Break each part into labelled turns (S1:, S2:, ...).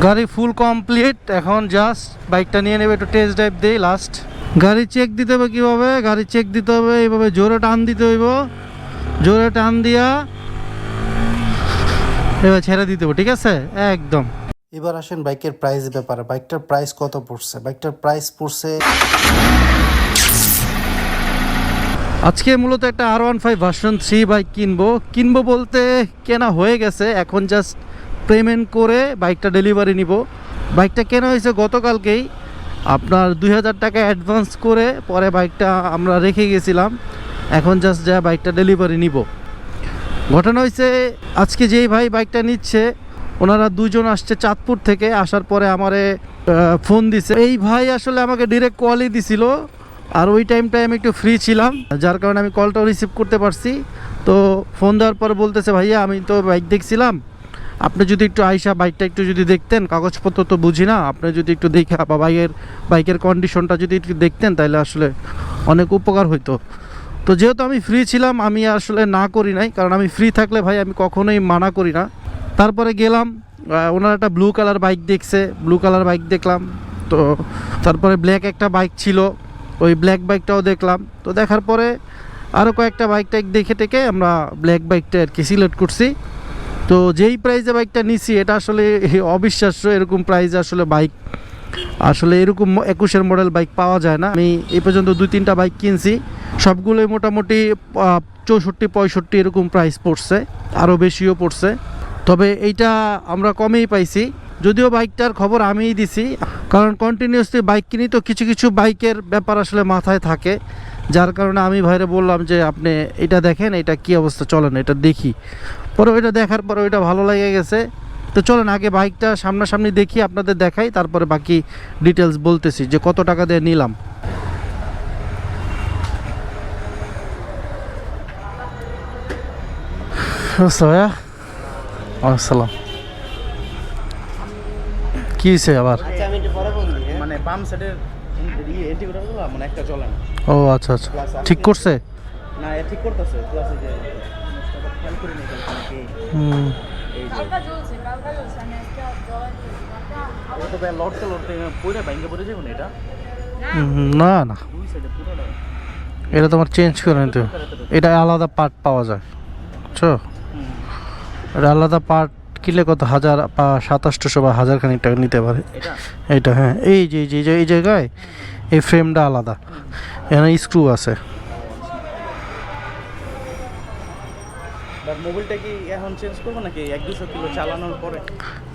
S1: গাড়ি full complete এখন just বাইকটা নিয়ে নেবে একটু টেস্ট ড্রাইভ দেই লাস্ট গাড়ি চেক দিতে হবে কীভাবে? গাড়ি চেক দিতে হবে এইভাবে জোরে টান দিতে হইব। জোরে টান দিয়া এবার ছেড়ে দিতে হবে ঠিক আছে? একদম।
S2: এবার আসেন বাইকের প্রাইস ব্যাপারে। বাইকটার প্রাইস কত পড়ছে? বাইকটার প্রাইস পড়ছে
S1: আজকে মূলত একটা R one five version three bike কিনবো। কিনবো বলতে কেনা হয়ে গেছে এখন জাস্ট পেমেন্ট করে বাইকটা ডেলিভারি নিব। বাইকটা কেনা হয়েছে গতকালকেই। আপনার দুই হাজার টাকা অ্যাডভান্স করে পরে বাইকটা আমরা রেখে গেছিলাম। এখন জাস্ট যা বাইকটা ডেলিভারি নিব। ঘটনা হয়েছে, আজকে যেই ভাই বাইকটা নিচ্ছে, ওনারা দুজন আসছে চাঁদপুর থেকে, আসার পরে আমারে ফোন দিছে। এই ভাই আসলে আমাকে ডিরেক্ট কলই দিছিল, আর ওই টাইমটায় আমি একটু ফ্রি ছিলাম, যার কারণে আমি কলটাও রিসিভ করতে পারছি। তো ফোন দেওয়ার পরে বলতেছে, ভাইয়া, আমি তো বাইক দেখছিলাম। আপনি যদি একটু আইসা বাইকটা একটু যদি দেখতেন, কাগজপত্র তো বুঝি না, আপনি যদি একটু দেখে বা বাইকের বাইকের কন্ডিশনটা যদি একটু দেখতেন তাহলে আসলে অনেক উপকার হইতো। তো যেহেতু আমি ফ্রি ছিলাম, আমি আসলে না করি নাই, কারণ আমি ফ্রি থাকলে ভাই আমি কখনোই মানা করি না। তারপরে গেলাম ওনার একটা ব্লু কালার বাইক দেখছে ব্লু কালার বাইক দেখলাম, তো তারপরে ব্ল্যাক একটা বাইক ছিল, ওই ব্ল্যাক বাইকটাও দেখলাম। তো দেখার পরে আরও কয়েকটা বাইক টাইক দেখে টেকে আমরা ব্ল্যাক বাইকটা আর কি সিলেক্ট করছি। তো যেই প্রাইজে বাইকটা নিছি, এটা আসলে অবিশ্বাস্য এরকম প্রাইজে আসলে বাইক আসলে এরকম একুশের মডেল বাইক পাওয়া যায় না। আমি এ পর্যন্ত দুই তিনটা বাইক কিনছি, সবগুলোই মোটামুটি চৌষট্টি, পঁয়ষট্টি এরকম প্রাইস পড়ছে আরও বেশিও পড়ছে। তবে এইটা আমরা কমেই পাইছি, যদিও বাইকটার খবর আমিই দিছি কারণ কন্টিনিউসলি বাইক কিনি তো কিছু কিছু বাইকের ব্যাপার আসলে মাথায় থাকে। যার কারণে আমি ভাইরে বললাম যে, আপনি এটা দেখেন, এটা কি অবস্থা? চলেন, এটা দেখি। পরে ওইটা দেখার পরে ওইটা ভালো লেগে গেছে। তো চলেন, আগে বাইকটা সামনাসামনি দেখি, আপনাদের দেখাই, তারপরে বাকি ডিটেলস বলতেছি যে কত টাকা দিয়ে নিলাম। ভাইয়া আসসালাম। কি আবার?
S3: বাম সাইডের এন্টি করে দিলাম মানে একটা চলে না।
S1: ও আচ্ছা আচ্ছা। ঠিক করছে?
S3: না এ ঠিক করতেছে প্লাস এই যে খেয়াল করি নি নাকি।
S1: হুম।
S4: কালকা জ্বলছে কালকা জ্বলছে আমি আজকে জ্বলাইনি
S3: ও তো ভাই লড়তে লড়তে পুরো ব্যাংকে পড়ে যাবে না এটা?
S1: না না।
S3: দুই সাইডে পুরোটা
S1: এটা তোমার চেঞ্জ করে নিতে। এটা আলাদা পার্ট পাওয়া যায়। বুঝছ? এটা আলাদা পার্ট কিনলে কত? হাজার বা সাতাশশো বা হাজার খানিক টাকা নিতে পারে।
S3: এটা?
S1: হ্যাঁ। এই যে এই যে এই জায়গায় এই ফ্রেমটা আলাদা। এখানে স্ক্রু আছে।
S3: মোবাইলটা কি এখন চেঞ্জ করব নাকি এক দুশো কিলো চালানোর পরে?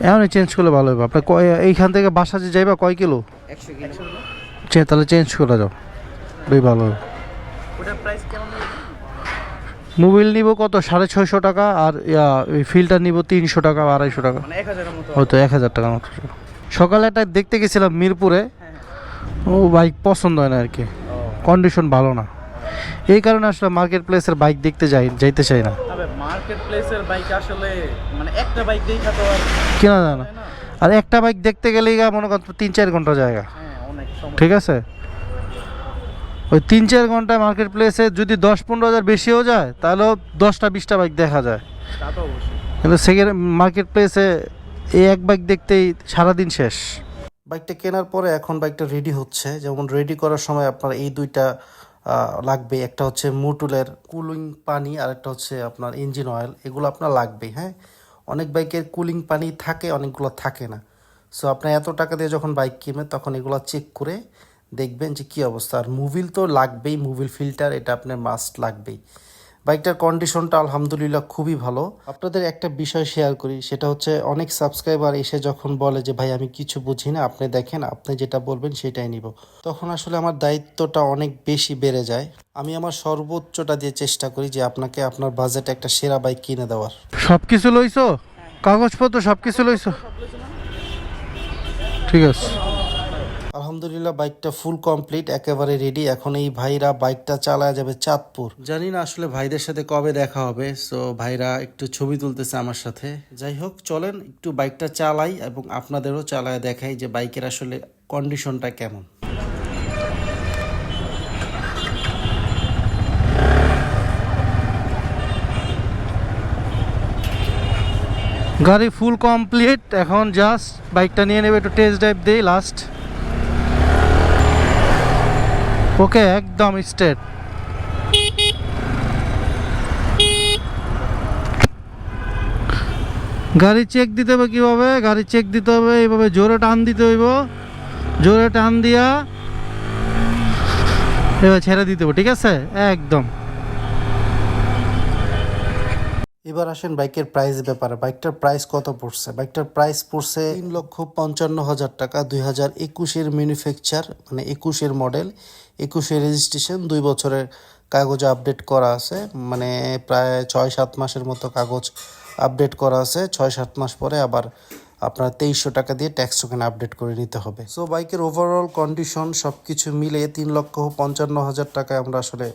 S1: এখনই চেঞ্জ করলে ভালো হবে। আপনার কয় এইখান থেকে বাসা যে যাইবা কয় কিলো?
S3: একশো কিলো।
S1: চে তাহলে চেঞ্জ করে যাও ভালো হবে।
S3: ওটার প্রাইস কেমন হবে
S1: মোবিল নিব কত? সাড়ে ছয়শো টাকা আর ফিল্টার নিব তিনশো টাকা বা আড়াইশো টাকা।
S3: মানে
S1: হয়তো এক হাজার টাকার মতো সকালে একটা দেখতে গেছিলাম মিরপুরে। ও বাইক পছন্দ হয় না আর কি কন্ডিশন ভালো না। এই কারণে আসলে মার্কেট প্লেসের বাইক দেখতে যাই যাইতে চাই না।
S3: মার্কেট প্লেসের বাইক আসলে মানে একটা বাইক দেখা তো
S1: কেনা যায় না। আর একটা বাইক দেখতে গেলেই মনে করেন তিন চার ঘণ্টা জায়গা।
S3: হ্যাঁ
S1: ঠিক আছে? ওই তিন চার ঘন্টায় মার্কেট প্লেসে যদি দশ পনেরো হাজার বেশিও যায় তাহলেও দশটা বিশটা বাইক দেখা যায়। কিন্তু সেকেন্ড মার্কেট প্লেসে এই এক বাইক দেখতেই সারাদিন শেষ।
S2: বাইকটা কেনার পরে এখন বাইকটা রেডি হচ্ছে। যেমন রেডি করার সময় আপনার এই দুইটা লাগবে। একটা হচ্ছে মুটুলের কুলিং পানি আর একটা হচ্ছে আপনার ইঞ্জিন অয়েল এগুলো আপনার লাগবে হ্যাঁ? অনেক বাইকের কুলিং পানি থাকে অনেকগুলো থাকে না। সো আপনার এত টাকা দিয়ে যখন বাইক কিনবেন তখন এগুলো চেক করে দেখবেন যে কী অবস্থা। আর মুভিল তো লাগবেই মুভিল ফিল্টার এটা আপনার মাস্ট লাগবেই। বাইকটার কন্ডিশনটা আলহামদুলিল্লাহ খুবই ভালো। আপনাদের একটা বিষয় শেয়ার করি, সেটা হচ্ছে অনেক সাবস্ক্রাইবার এসে যখন বলে যে, ভাই, আমি কিছু বুঝি না, আপনি দেখেন, আপনি যেটা বলবেন সেটাই নিব। তখন আসলে আমার দায়িত্বটা অনেক বেশি বেড়ে যায়। আমি আমার সর্বোচ্চটা দিয়ে চেষ্টা করি যে, আপনাকে আপনার বাজেটে একটা সেরা বাইক কিনে দেওয়ার।
S1: সব কিছু লইছো? কাগজপত্র সব কিছু লইছো? ঠিক আছে।
S2: আলহামদুলিল্লাহ বাইকটা ফুল কমপ্লিট একেবারে রেডি এখন এই ভাইরা বাইকটা চালায় যাবে চাঁদপুর। জানি না আসলে ভাইদের সাথে কবে দেখা হবে সো ভাইরা একটু ছবি তুলতেছে আমার সাথে। যাই হোক চলেন একটু বাইকটা চালাই এবং আপনাদেরও চালায় দেখাই যে বাইকের আসলে কন্ডিশনটা কেমন।
S1: গাড়ি ফুল কমপ্লিট এখন জাস্ট বাইকটা নিয়ে নেবে একটু টেস্ট ড্রাইভ দিই লাস্ট ওকে, একদম স্ট্রেট। গাড়ি চেক দিতে হবে কীভাবে? গাড়ি চেক দিতে হবে, এইভাবে জোরে টান দিতে হইব। জোরে টান দিয়া এবার ছেড়ে দিতে হবে ঠিক আছে? একদম।
S2: এবার আসেন বাইকের প্রাইস ব্যাপারে। বাইকটার প্রাইস কত পড়ছে? বাইকটার প্রাইস পড়ছে তিন লক্ষ পঞ্চান্ন হাজার টাকা, দুই হাজার একুশের ম্যানুফ্যাকচার মানে একুশের মডেল একুশের রেজিস্ট্রেশন দুই বছরের কাগজ আপডেট করা আছে মানে প্রায় ছয় সাত মাসের মতো কাগজ আপডেট করা আছে ছয় সাত মাস পরে আবার আপনার তেইশশো টাকা দিয়ে ট্যাক্স টোকেন আপডেট করে নিতে হবে। সো বাইকের ওভারঅল কন্ডিশন সব কিছু মিলে তিন লক্ষ পঞ্চান্ন হাজার টাকায় আমরা আসলে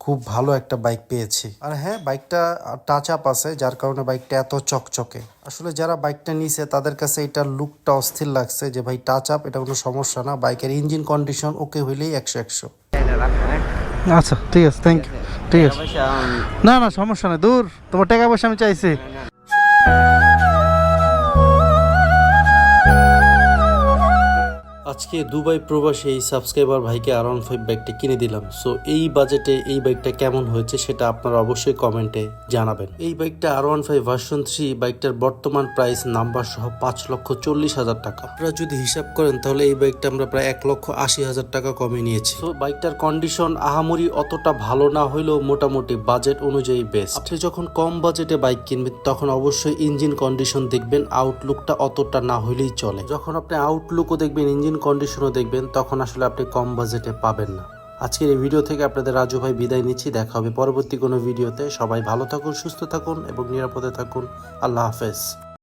S2: খুব ভালো একটা বাইক পেয়েছি। আর হ্যাঁ বাইকটা টাচ আপ আছে যার কারণে বাইকটা এত চকচকে। আসলে যারা বাইকটা নিছে তাদের কাছে এটার লুকটা অস্থির লাগছে যে ভাই টাচ আপ এটা কোনো সমস্যা না। বাইকের ইঞ্জিন কন্ডিশন ওকে হইলেই একশো একশো।
S1: আচ্ছা ঠিক আছে থ্যাংক ইউ ঠিক আছে। না না সমস্যা নেই দূর। তোমার টাকা পয়সা আমি চাইছি।
S2: আজকে দুবাই প্রবাসী এই সাবস্ক্রাইবার ভাইকে আর ওয়ান ফাইভ বাইকটা কিনে দিলাম। সো এই বাজেটে এই বাইকটা কেমন হয়েছে সেটা আপনারা অবশ্যই কমেন্টে জানাবেন। এই বাইকটা R one five version three বাইকটার বর্তমান প্রাইস নাম্বার সহ পাঁচ লক্ষ চল্লিশ হাজার টাকা। আপনারা যদি হিসাব করেন, তাহলে এই বাইকটা আমরা প্রায় এক লক্ষ আশি হাজার টাকা কমে নিয়েছি। তো বাইকটার কন্ডিশন আহামরি অতটা ভালো না হইলেও মোটামুটি বাজেট অনুযায়ী বেস্ট আপনি যখন কম বাজেটে বাইক কিনবেন, তখন অবশ্যই ইঞ্জিন কন্ডিশন দেখবেন আউটলুকটা অতটা না হইলেই চলে। যখন আপনি আউটলুকও দেখবেন ইঞ্জিন কন্ডিশনও দেখবেন, তখন আসলে আপনি কম বাজেটে পাবেন না। আজকের এই ভিডিও থেকে আপনাদের রাজু ভাই বিদায় নিচ্ছি, দেখা হবে পরবর্তী কোনো ভিডিওতে সবাই ভালো থাকুন, সুস্থ থাকুন এবং নিরাপদে থাকুন। আল্লাহ হাফেজ।